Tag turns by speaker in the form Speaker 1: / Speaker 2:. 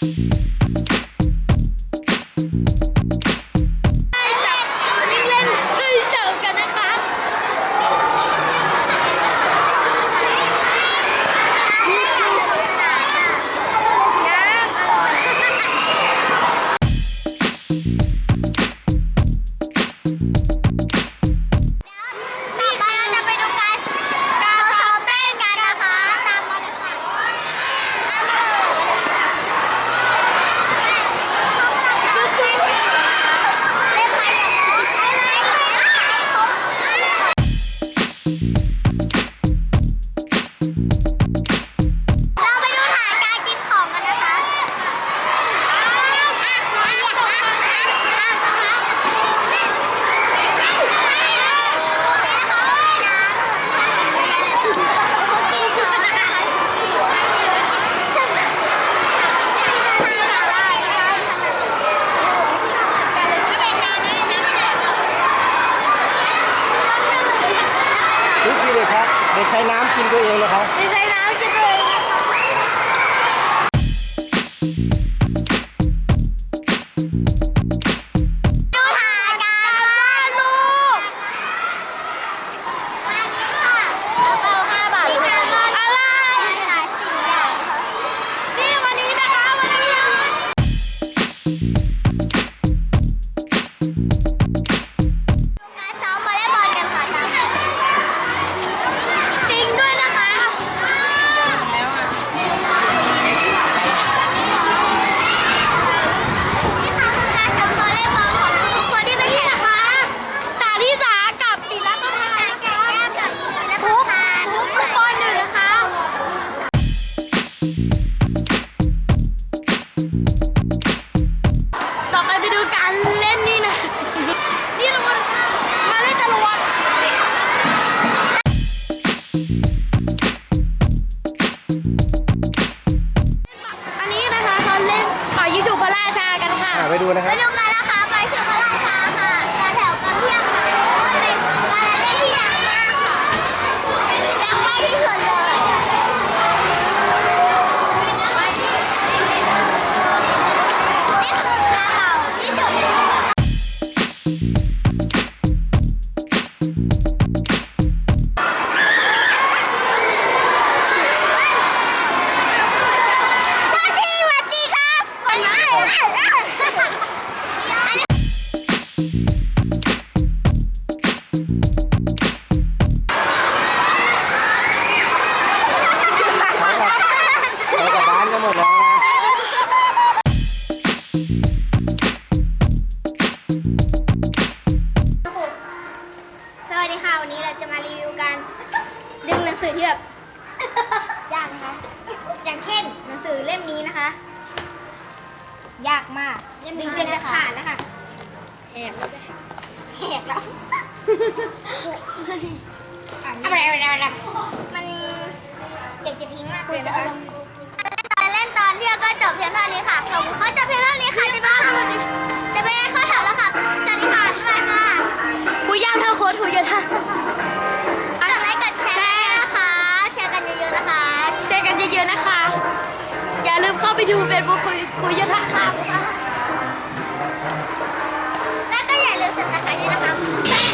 Speaker 1: Thank you. ใช้น้ำกินตัวเองนะครับ
Speaker 2: ไม่ใช่น้ำกินตัวเอง นะ
Speaker 1: คะ
Speaker 2: อย่างเช่นหนังสือเล่มนี้นะคะ ยากมากดึงจนจะขาดแล้วค่ะแหกแล้วแหกแล้วอะไรอะไรอะไรมันอยากจะทิ้งมากเลยนะคะเล่นตอนเที่ยงก็จบเพียงเท่านี้ค่ะขอบคุณเขาจบเพียงเท่านี้ค่ะจะไปเข้าจะไปเข้าแถวแล้วค่ะสวัสดีค่ะบ๊ายบายค่ะผู้ย่างเท่าโค้ดผู้ยศท่าก ซบุ๊กคุยคุยยศท่าค่ะแล้วก็อย่าลืมสับตะไคร้ด้วยนะคะคุยยศ